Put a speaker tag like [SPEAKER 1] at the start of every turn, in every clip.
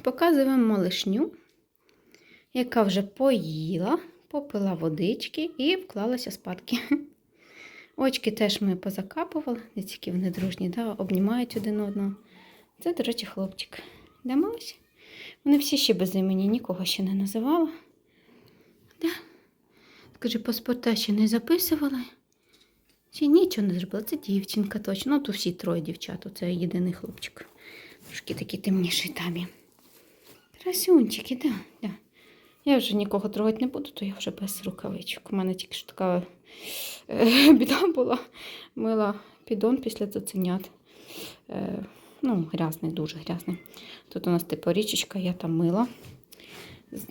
[SPEAKER 1] показуємо малишню, яка вже поїла, попила водички і вклалася спадки. Очки теж ми позакапували, не тільки вони дружні, да, обнімають один одного. Це, до речі, хлопчик. Де малась? Вони всі ще без імені, нікого ще не називала. Да. Скажи, паспорта ще не записували? Ще нічого не зробила. Це дівчинка точно. Ну, то всі троє дівчат, це єдиний хлопчик. Трошки такий темніший тамі. Красунчики, да, да. Я вже нікого трогати не буду, то я вже без рукавичок. У мене тільки що така е, біда була. Мила піддон після цуценят. Е, ну, грязний, дуже грязний. Тут у нас типу річечка, я там мила.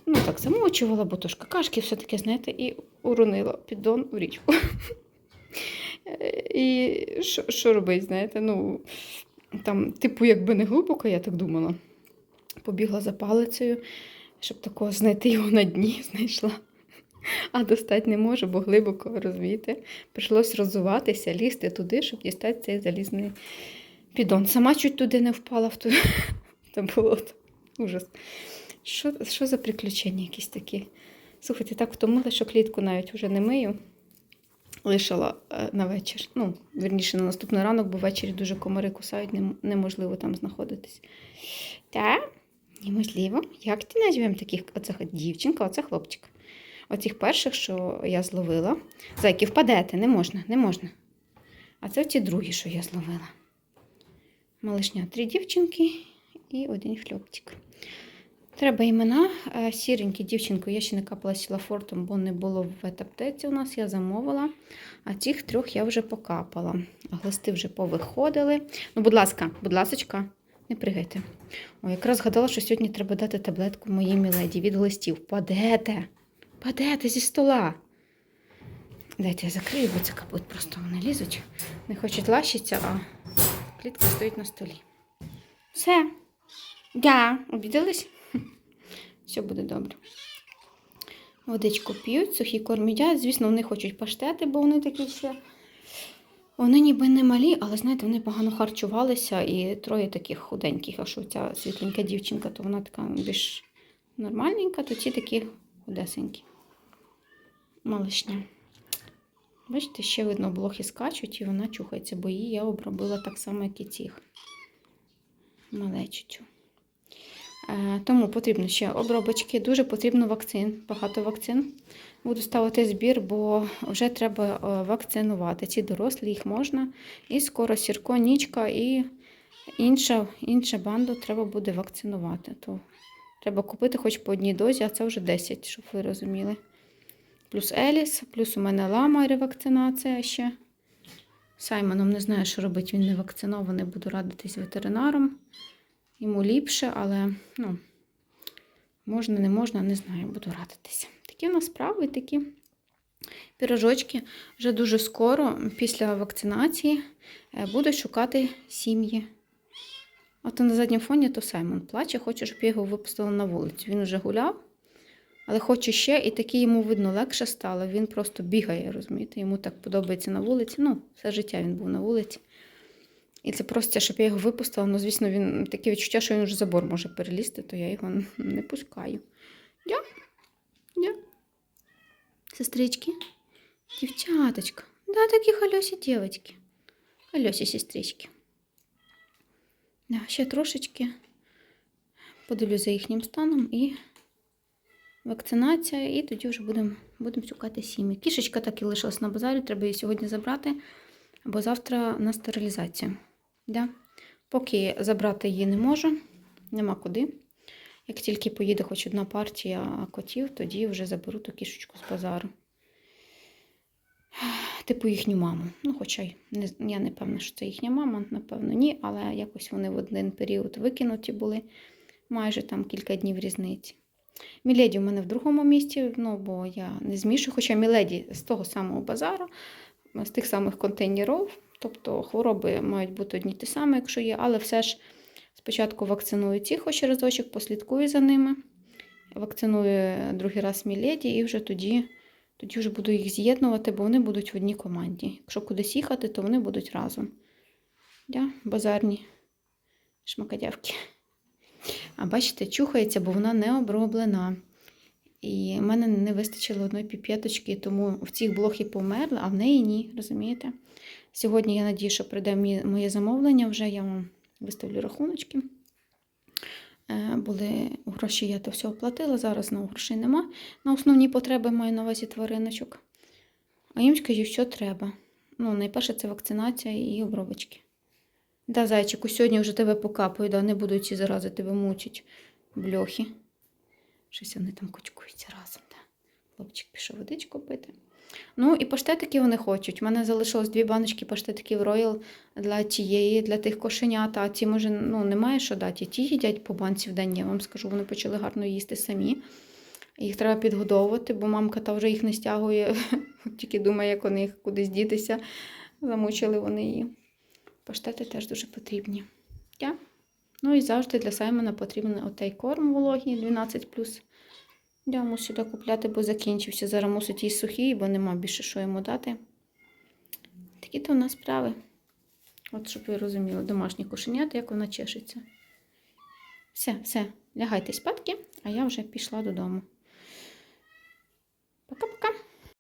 [SPEAKER 1] Ну, так замочувала, бо то ж какашки все таке, знаєте, і уронила піддон в річку. Е, І що робить, знаєте, ну, там, типу, якби не глибоко, я так думала. Побігла за палицею, щоб такого знайти його на дні знайшла. А достати не можу, бо глибоко, розумієте? Прийшлось розуватися, лізти туди, щоб дістати цей залізний піддон. Сама чуть туди не впала в ту, болото. Ужас. Що, що за приключення якісь такі? Слухайте, так втомила, що клітку навіть вже не мию. Лишила е, на вечір. Ну, вірніше, на наступний ранок, бо ввечері дуже комари кусають, неможливо там знаходитись. Так, неможливо. Як ти назвемо таких оце дівчинка, оце хлопчик. Оцих перших, що я зловила. Зайки, впадете, не можна, не можна. А це ті другі, що я зловила. Малишня три дівчинки і один хлопчик. Треба імена. Е, Сіренькі дівчинку я ще не капала сілафортом, бо не було в ветаптеці у нас, я замовила. А цих трьох я вже покапала. Глисти вже повиходили. Ну, будь ласка, будь ласочка, не пригайте. О, якраз згадала, що сьогодні треба дати таблетку моїй міледі від глистів. Падете! Падете зі стола. Дайте я закрию, бо це капут просто вони лізуть. Не хочуть лащитися, а клітка стоїть на столі. Все. Да, обідались? Все буде добре. Водичку п'ють, сухі корм їдять. Звісно, вони хочуть паштети, бо вони такі ще. Вони ніби не малі, але знаєте, вони погано харчувалися і троє таких худеньких. А що ця світленька дівчинка, то вона така більш нормальненька, то ці такі худесенькі. Малишня. Бачите, ще видно, блохи скачуть і вона чухається, бо її я обробила так само, як і цих малечучу. Е, Тому потрібно ще обробочки, дуже потрібно вакцин, багато вакцин. Буду ставити збір, бо вже треба е, вакцинувати. Ці дорослі їх можна. І скоро сірко, нічка і інша, інша банду треба буде вакцинувати. То треба купити хоч по одній дозі, а це вже 10, щоб ви розуміли. Плюс Еліс, плюс у мене лама ревакцинація ще. Саймоном не знаю, що робити, він не вакцинований, буду радитись ветеринаром. Йому ліпше, але ну, можна, не можна, не знаю, буду радитися. Такі у нас справи, такі пірожочки. Вже дуже скоро, після вакцинації, е, буду шукати сім'ї. От на задньому фоні то Саймон плаче, хоче, щоб я його випустила на вулицю. Він вже гуляв, але хоче ще, і таки йому видно легше стало. Він просто бігає, розумієте? Йому так подобається на вулиці. Ну, все життя він був на вулиці. І це просто, щоб я його випустила. Ну, звісно, він таке відчуття, що він вже забор може перелізти, то я його не пускаю. Дя? Дя? Сестрички? Дівчаточка. Да, такі хальосі дівчатки. Хальосі сестрички. Да, ще трошечки подивлюсь за їхнім станом і вакцинація, і тоді вже будемо будем шукати сім'ї. Кішечка так і лишилась на базарі, треба її сьогодні забрати, бо завтра на стерилізацію. Да? Поки забрати її не можу, нема куди. Як тільки поїде хоч одна партія котів, тоді вже заберу ту кішечку з базару. Типу їхню маму. Ну, хоча не, я не певна, що це їхня мама, напевно, ні, але якось вони в один період викинуті були, майже там кілька днів різниці. Міледі в мене в другому місці, ну, бо я не змішую, хоча Міледі з того самого базару, з тих самих контейнерів, тобто хвороби мають бути одні ті самі, якщо є, але все ж спочатку вакциную ці хоч разочок, послідкую за ними, вакциную другий раз Міледі і вже тоді, тоді вже буду їх з'єднувати, бо вони будуть в одній команді. Якщо кудись їхати, то вони будуть разом. Я, базарні шмакодявки. А бачите, чухається, бо вона не оброблена. І в мене не вистачило одної піпеточки, тому в цих блохи померла, а в неї ні, розумієте? Сьогодні я надію, що прийде моє замовлення вже, я вам виставлю рахуночки. Е, Були гроші, я то все оплатила, зараз знову грошей нема. На основні потреби маю на увазі твариночок. А їм скажу, що треба. Ну, найперше це вакцинація і обробочки. Да, зайчику, сьогодні вже тебе покапаю, да, не будуть ці зарази тебе мучить. Бльохи. Щось вони там кучкуються разом. Да. Хлопчик пішов водичку пити. Ну і паштетики вони хочуть. У мене залишилось дві баночки паштетиків Royal для тієї, для тих кошенят, а ті, може, ну, немає що дати. Ті їдять по банці в день, я вам скажу, вони почали гарно їсти самі. Їх треба підгодовувати, бо мамка та вже їх не стягує, тільки думає, як вони їх кудись дітися. Замучили вони її. Паштети теж дуже потрібні. Ну і завжди для Саймона потрібен отей корм вологий 12 Я мусю сюди купляти, бо закінчився. Зараз мусить їй сухий, бо нема більше що йому дати. Такі то в нас справи. От, щоб ви розуміли, домашні кошенята, як вона чешеться. Все, все, лягайте спадки, а я вже пішла додому.